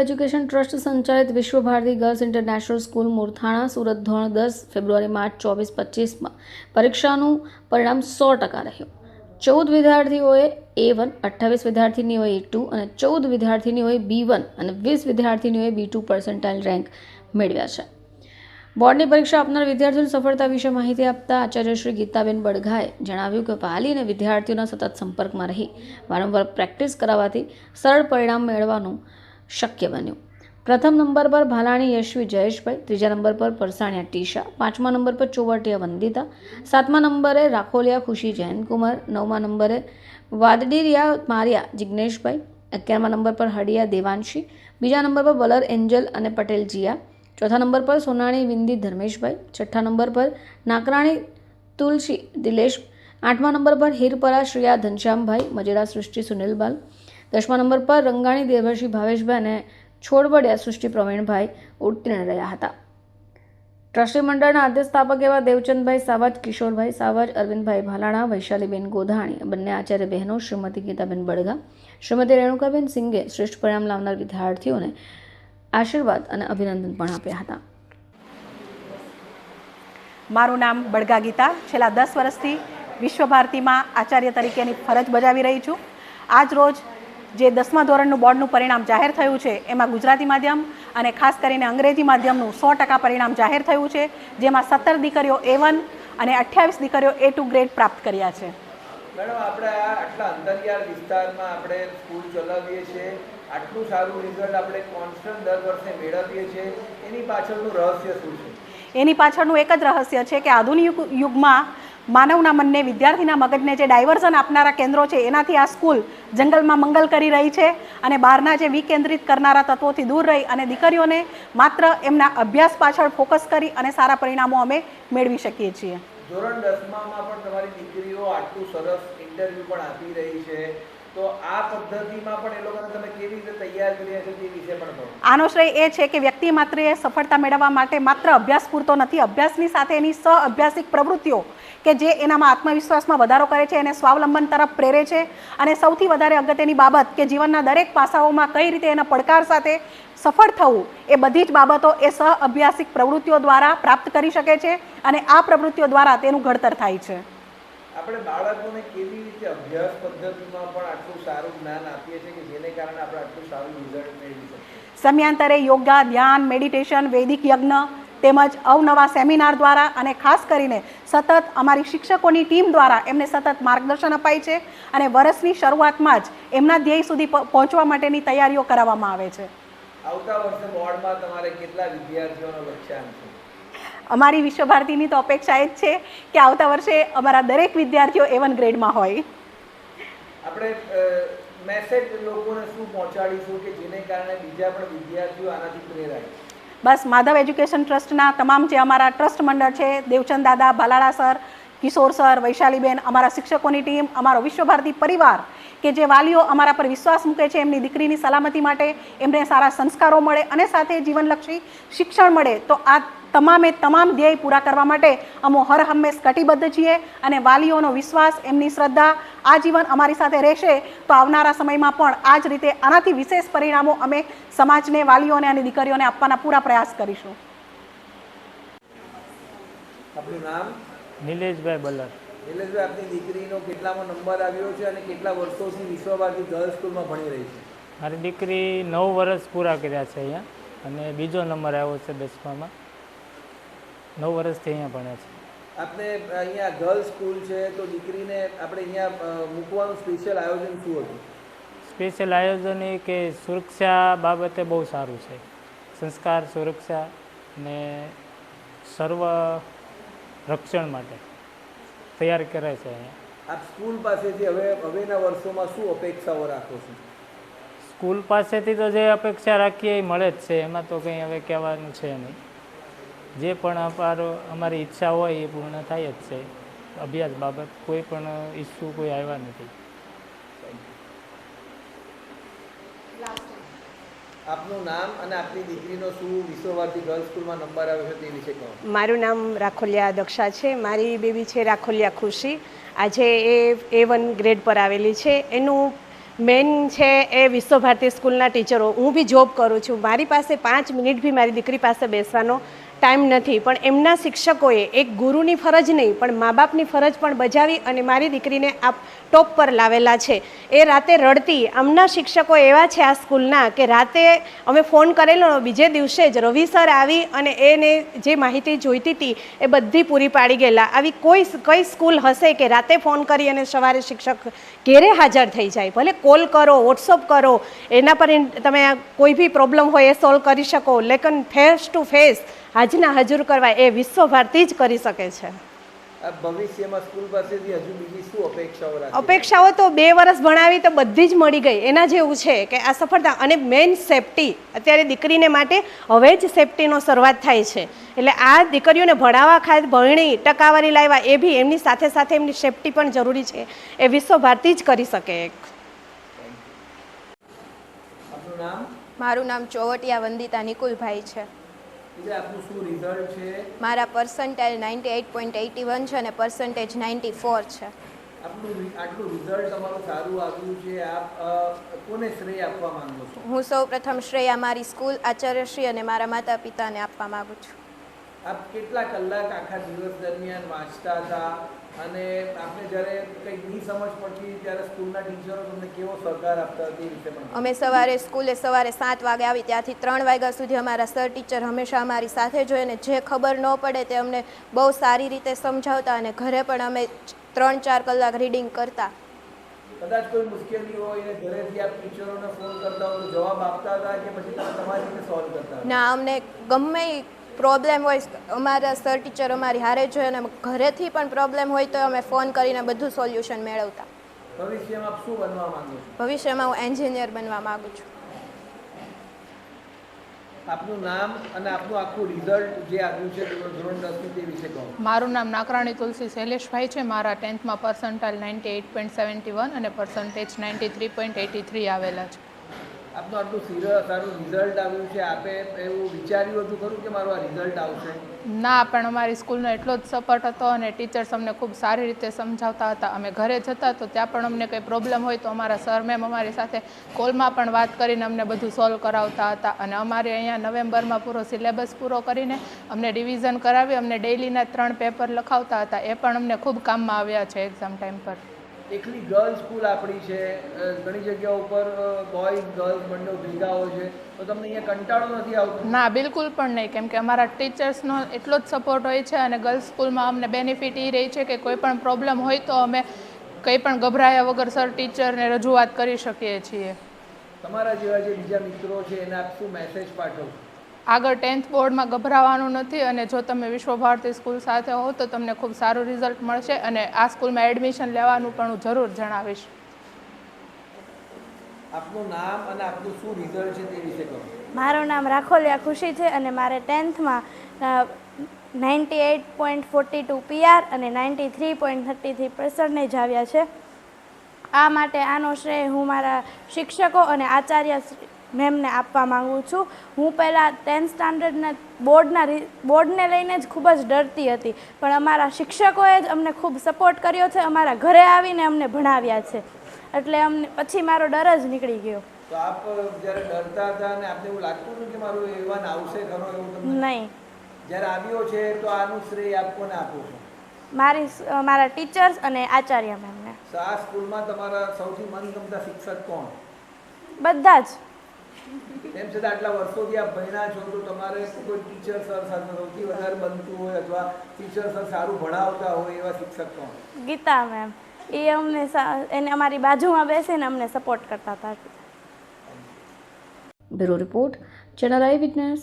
Education trust સંચાલિત Vishwa Bharati girls international school Morthana, Surat ધોરણ દસ, ફેબ્રુઆરી, માર્ચ ચોવીસ, પચીસમાં. પરીક્ષાનું પરિણામ સો ટકા રહ્યું. ચૌદ વિદ્યાર્થીઓએ એ વન અઠ્ઠાવીસ વિદ્યાર્થીનીઓએ ટુ અને ચૌદ વિદ્યાર્થીનીઓએ બી વન અને વીસ વિદ્યાર્થીનીઓએ બી ટુ પર્સન્ટાઇલ રેન્ક મેળવ્યા છે. બોર્ડની પરીક્ષા આપનાર વિદ્યાર્થીઓની સફળતા વિશે માહિતી આપતા આચાર્ય શ્રી ગીતાબેન બડઘાએ જણાવ્યું કે વાલી વિદ્યાર્થીઓના સતત સંપર્કમાં રહી, વારંવાર પ્રેક્ટિસ કરાવવાથી સરળ પરિણામ મેળવવાનું શક્ય બન્યું. પ્રથમ નંબર પર ભાલાણી યશવી જયેશભાઈ, ત્રીજા નંબર પર પરસાણિયા ટીશા, પાંચમા નંબર પર ચોવટિયા વંદિતા, સાતમા નંબરે રાખોલિયા ખુશી જયંતકુમાર, નવમા નંબરે વાદડીરિયા મારિયા જિજ્ઞેશભાઈ અગિયારમા નંબર પર હડિયા દેવાંશી, બીજા નંબર પર બલર એન્જલ અને પટેલ જીયા, ચોથા નંબર પર સોનાણી વિંદી ધર્મેશભાઈ, છઠ્ઠા નંબર પર નાકરાણી તુલસી દિલેશ, આઠમા નંબર પર હીરપરા શ્રેયા ઘનશ્યામભાઈ મજેરા સૃષ્ટિ સુનિલબાલ દસમા નંબર પર રંગાણી દેવર્ષી ભાવેશભાઈ અને છોડવડિયા સૃષ્ટિ પ્રવીણભાઈ ઉત્તીર્ણ રહ્યા હતા. ટ્રસ્ટી મંડળના આદ્ય એવા દેવચંદભાઈ સાવજ, કિશોરભાઈ સાવજ, અરવિંદભાઈ ભાલાણા, વૈશાલીબેન ગોધાણી, બંને આચાર્ય બહેનો, શ્રીમતી ગીતાબેન બળગા, શ્રીમતી રેણુકાબેન સિંઘે શ્રેષ્ઠ પરિણામ લાવનાર વિદ્યાર્થીઓને આશીર્વાદ અને અભિનંદન પણ આપ્યા હતા. મારું નામ બળગા ગીતા. છેલ્લા દસ વર્ષથી વિશ્વ ભારતીમાં આચાર્ય તરીકેની ફરજ બજાવી રહી છું. આજ રોજ જે દસમા ધોરણનું બોર્ડનું પરિણામ જાહેર થયું છે એમાં ગુજરાતી માધ્યમ અને ખાસ કરીને અંગ્રેજી માધ્યમનું સો ટકા પરિણામ જાહેર થયું છે જેમાં સત્તર દીકરીઓ એ વન અને અઠ્યાવીસ દીકરીઓ એ ટુ ગ્રેડ પ્રાપ્ત કર્યા છે. મેડમ આપણે આટલા અંતરિયાળ વિસ્તારમાં આપણે સ્કૂલ ચલાવીએ છીએ આટલું સારું રિઝલ્ટ આપણે કોન્સ્ટન્ટ દર વર્ષે મેળવીએ છીએ એની પાછળનું રહસ્ય શું છે? એની પાછળનું એક જ રહસ્ય છે કે આધુનિક યુગમાં માનવના મનને, વિદ્યાર્થીના મગજને જે ડાયવર્ઝન આપનારા કેન્દ્રો છે, એનાથી આ સ્કૂલ જંગલમાં મંગલ કરી રહી છે અને બહારના જે વિકેન્દ્રિત કરનારા તત્વોથી દૂર રહી અને દીકરીઓને માત્ર એમના અભ્યાસ પાછળ ફોકસ કરી અને સારા પરિણામો અમે મેળવી શકીએ છીએ. ધોરણ દસમામાં પણ તમારી દીકરીઓ આટલું સરસ ઇન્ટરવ્યૂ પણ આપી રહી છે. આનો શ્રેય એ છે કે વ્યક્તિ માત્ર એ સફળતા મેળવવા માટે માત્ર અભ્યાસ પૂરતો નથી. અભ્યાસની સાથે એની સહ અભ્યાસિક પ્રવૃત્તિઓ કે જે એનામાં આત્મવિશ્વાસમાં વધારો કરે છે, એને સ્વાવલંબન તરફ પ્રેરે છે અને સૌથી વધારે અગત્યની બાબત કે જીવનના દરેક પાસાઓમાં કઈ રીતે એના પડકાર સાથે સફળ થવું એ બધી જ બાબતો એ સહ અભ્યાસિક પ્રવૃત્તિઓ દ્વારા પ્રાપ્ત કરી શકે છે અને આ પ્રવૃત્તિઓ દ્વારા તેનું ઘડતર થાય છે. આપણે બાળકોને કેવી રીતે અભ્યાસ પદ્ધતિમાં પણ આટલું સારું જ્ઞાન આપીએ છીએ કે જેને કારણે આપણે આટલું સારું રિઝલ્ટ મેળવી શકીએ? સમયાંતરે યોગા ધ્યાન મેડિટેશન વૈદિક યજ્ઞ તેમજ અવનવા સેમિનાર દ્વારા અને ખાસ કરીને સતત અમારી શિક્ષકોની ટીમ દ્વારા એમને સતત માર્ગદર્શન અપાય છે અને વર્ષની શરૂઆતમાં જ એમના ધ્યેય સુધી પહોંચવા માટેની તૈયારીઓ કરાવવામાં આવે છે. આવતા વર્ષે બોર્ડમાં તમારે કેટલા વિદ્યાર્થીઓનો લક્ષ્યાંક છે? અમારી વિશ્વભારતીની તો અપેક્ષા એ જ છે કે આવતા વર્ષે અમારા દરેક વિદ્યાર્થીઓ એવન ગ્રેડમાં હોય. આપણે મેસેજ લોકોને શું પહોંચાડીશું કે જેને કારણે બીજા પણ વિદ્યાર્થીઓ આનાથી પ્રેરાય? બસ માધવ એજ્યુકેશન ટ્રસ્ટના તમામ જે અમારા ટ્રસ્ટ મંડળ છે દેવચંદ દાદા ભાલાળા સર કિશોર સર વૈશાલીબેન અમારા શિક્ષકોની ટીમ અમારો વિશ્વભારતી પરિવાર કે જે વાલીઓ અમારા પર વિશ્વાસ મૂકે છે એમની દીકરીની સલામતી માટે એમને સારા સંસ્કારો મળે અને સાથે જીવનલક્ષી શિક્ષણ મળે તો આ તમામે તમામ ધ્યેય પૂરા કરવા માટે અમો હર હંમેશ કટિબદ્ધ છીએ અને વાલીઓનો વિશ્વાસ એમની શ્રદ્ધા આજીવન અમારી સાથે રહેશે તો આવનારા સમયમાં પણ આ જ રીતે આનાથી વિશેષ પરિણામો અમે સમાજને વાલીઓને અને દીકરીઓને આપવાના પૂરા પ્રયાસ કરીશું. નામ? નિલેશભાઈ બલર નિલેશભાઈ આપની દીકરીનો કેટલામો નંબર આવ્યો છે અને કેટલા વર્ષોથી વિશ્વભારતી ગર્લ્સ સ્કૂલમાં ભણી રહી છે? મારી દીકરી નવ વર્ષ પૂરા કર્યા છે અહીંયા અને બીજો નંબર આવ્યો છે દસમામાં. નવ વર્ષથી અહીંયા ભણે છે. આપણે અહીંયા ગર્લ્સ સ્કૂલ છે તો દીકરીને આપણે અહીંયા મૂકવાનું સ્પેશિયલ આયોજન શું હતું? સ્પેશિયલ આયોજન એ કે સુરક્ષા બાબતે બહુ સારું છે. સંસ્કાર સુરક્ષા અને સર્વ રક્ષણ માટે તૈયાર કરે છે અહીંયા. આપ સ્કૂલ પાસેથી હવે હવેના વર્ષોમાં શું અપેક્ષાઓ રાખો છો? સ્કૂલ પાસેથી તો જે અપેક્ષા રાખીએ એ મળે જ છે. એમાં તો કંઈ હવે કહેવાનું છે નહીં. જે પણ અમારો અમારી ઈચ્છા હોય એ પૂર્ણ થાય જ છે. અભ્યાસ બાબત કોઈ પણ ઇસ્યુ કોઈ આવ્યા નથી. આપનું નામ અને આપની દીકરીનો શું વિશ્વભારતી ગર્લ્સ સ્કૂલમાં નંબર આવ્યો છે તે વિશે કહો. મારું નામ રાખોલિયા દક્ષા છે. મારી બેબી છે રાખોલિયા ખુશી આજે એ એ વન ગ્રેડ પર આવેલી છે. એનું મેન છે એ વિશ્વભારતી સ્કૂલના ટીચરો હું બી જોબ કરું છું. મારી પાસે પાંચ મિનિટ બી મારી દીકરી પાસે બેસવાનો ટાઈમ નથી, પણ એમના શિક્ષકોએ એક ગુરુની ફરજ નહીં, પણ મા બાપની ફરજ પણ બજાવી અને મારી દીકરીને આ ટોપ પર લાવેલા છે. એ રાતે રડતી, આમના શિક્ષકો એવા છે આ સ્કૂલના કે રાતે અમે ફોન કરેલો, બીજે દિવસે જ રવિ સર આવી અને એને જે માહિતી જોઈતી હતી એ બધી પૂરી પાડી ગયેલા. આવી કોઈ કઈ સ્કૂલ હશે કે રાતે ફોન કરી અને સવારે શિક્ષક ઘેરે હાજર થઈ જાય. ભલે કોલ કરો, વોટ્સઅપ કરો, એના પર તમે કોઈ બી પ્રોબ્લેમ હોય એ સોલ્વ કરી શકો. લેકન ફેસ ટુ ફેસ હાજના હાજર કરવા એ વિશ્વ ભારતી જ કરી શકે છે. ભવિષ્યમાં સ્કૂલ પાસેથી હજુ બીજી શું અપેક્ષાઓ રાખી? અપેક્ષાઓ તો બે વર્ષ ભણાવી તો બધી જ મળી ગઈ. એના જેવું છે કે આ સફળતા અને મેઇન સેફટી અત્યારે દીકરીને માટે હવે જ સેફટીનો શરૂઆત થાય છે. એટલે આ દીકરીઓને ભણાવવા ખાસ ભણી ટકાવારી લાવવા એ બી એમની સાથે સાથે એમની સેફટી પણ જરૂરી છે. એ વિશ્વ ભારતી જ કરી શકે એક. મારું નામ ચોવટિયા વંદિતા નિકુલભાઈ છે. એટલે આપનું શું રિઝલ્ટ છે? મારા percentile ninety eight point eighty one છે અને પર્સન્ટેજ નાઇન્ટી ફોર છે. આપનું આટલું રિઝલ્ટ તમારું સારું આવ્યું છે. આપ કોને શ્રેય આપવા માંગો છો? હું સૌ પ્રથમ શ્રેયા મારી સ્કૂલ આચાર્યશ્રી અને મારા માતા પિતાને આપવા માગું છું. આપ કેટલા કલાક આખા દિવસ દરમિયાન વાંચતા હતા? અને આપણે જ્યારે કંઈક નહીં સમજ પડતી ત્યારે સ્કૂલના ટીચરો તમને કેવો સહકાર આપતા હતા એ વિશે પણ અમે સવારે સ્કૂલે સવારે સાત વાગે આવી ત્યાંથી ત્રણ વાગ્યા સુધી અમારા સર ટીચર હંમેશા અમારી સાથે જોઈએ અને જે ખબર ન પડે તે અમને બહુ સારી રીતે સમજાવતા અને ઘરે પણ અમે ત્રણ ચાર કલાક રીડિંગ કરતા. કદાચ કોઈ મુશ્કેલી હોય અને ઘરેથી આપ ટીચરોને ફોન કરતા હોય તો જવાબ આપતા હતા કે પછી તમે તમારી રીતે સોલ્વ કરતા ના અમને ગમે પ્રોબ્લેમ હોય અમારા સર ટીચર અમારી હારે જોઈએ અને ઘરેથી પણ પ્રોબ્લેમ હોય તો અમે ફોન કરીને બધું સોલ્યુશન મેળવતા. ભવિષ્યમાં આપ શું બનવા માંગો છો? ભવિષ્યમાં હું એન્જિનિયર બનવા માગું છું. આપનું નામ અને આપનું આખું રિઝલ્ટ જે આવ્યું છે ધોરણ દસનું તે વિશે કહો. મારું નામ નાકરાણી તુલસી શૈલેષભાઈ છે. મારા ટેન્થમાં percentile ninety eight point seventy one અને percentage ninety three point eighty three આવેલા છે. આપનું આટલું સિરિયસ સારું રિઝલ્ટ આવ્યું છે, આપે એવું વિચાર્યું હતું ખરું કે મારું આ રિઝલ્ટ આવશે? ના, પણ અમારી સ્કૂલનો એટલો જ સપોર્ટ હતો અને ટીચર્સ અમને ખૂબ સારી રીતે સમજાવતા હતા. અમે ઘરે જતા તો ત્યાં પણ અમને કંઈ પ્રોબ્લેમ હોય તો અમારા સર મેમ અમારી સાથે કોલમાં પણ વાત કરીને અમને બધું સોલ્વ કરાવતા હતા. અને અમારે અહીંયા નવેમ્બરમાં પૂરો સિલેબસ પૂરો કરીને અમને રિવિઝન કરાવી, અમને ડેઇલીના ત્રણ પેપર લખાવતા હતા. એ પણ અમને ખૂબ કામમાં આવ્યા છે એક્ઝામ ટાઈમ પર. એકલી ગર્લ્સ સ્કૂલ આપણી છે ઘણી જગ્યાઓ ઉપર બોયઝ ગર્લ્સ બંને ભેગા હોય છે તો તમને અહીંયા કંટાળો નથી આવતો? ના બિલકુલ પણ નહીં. કેમ કે અમારા ટીચર્સનો એટલો જ સપોર્ટ હોય છે અને ગર્લ્સ સ્કૂલમાં અમને બેનિફિટ એ રહી છે કે કોઈ પણ પ્રોબ્લેમ હોય તો અમે કંઈ પણ ગભરાયા વગર સર ટીચરને રજૂઆત કરી શકીએ છીએ. તમારા જેવા જે બીજા મિત્રો છે એને આપ શું મેસેજ પાઠવશો આગળ ટેન્થ બોર્ડમાં ગભરાવાનું નથી અને જો તમે વિશ્વ ભારતી સ્કૂલ સાથે હો તો તમને ખૂબ સારું રિઝલ્ટ મળશે અને આ સ્કૂલમાં એડમિશન લેવાનું પણ હું જરૂર જણાવીશ. આપનું નામ અને આપનું શું રિઝલ્ટ છે તે વિશે કહો. મારું નામ રાખોલિયા ખુશી છે અને મારે ટેન્થમાં ninety eight point forty two PR અને ninety three point thirty three percentage આવ્યા છે. આ માટે આનો શ્રેય હું મારા શિક્ષકો અને આચાર્ય મેમને આપવા માંગુ છું. હું પહેલાં ટેન્થ સ્ટાન્ડર્ડના બોર્ડના બોર્ડને લઈને જ ખૂબ જ ડરતી હતી. પણ અમારા શિક્ષકોએ જ અમને ખૂબ સપોર્ટ કર્યો છે. અમારા ઘરે આવીને અમને ભણાવ્યા છે. એટલે અમને પછી મારો ડર જ નીકળી ગયો. તો આપ જ્યારે ડરતા હતા અને આપને એવું લાગતું હતું કે મારું એવાન આવશે ખરો એવું તમને? નહીં. જ્યારે આવ્યો છે તો આનું શ્રેય આપ કોને આપો છો? મારી મારા ટીચર્સ અને આચાર્ય મેમને. આ સ્કૂલમાં તમારા સૌથી મનગમતા શિક્ષક કોણ? બધા જ. તેમ છતાં આટલા વર્ષોથી આપ ભણ્યા છો તો તમારે કોઈ ટીચર સર સાથે સૌથી વધારે બનતું હોય અથવા ટીચર સર સારું ભણાવતા હોય એવા શિક્ષક કોણ? ગીતા મેમ. એ અમને એને અમારી બાજુમાં બેસીને અમને સપોર્ટ કરતા હતા. Bureau report channel eyewitness.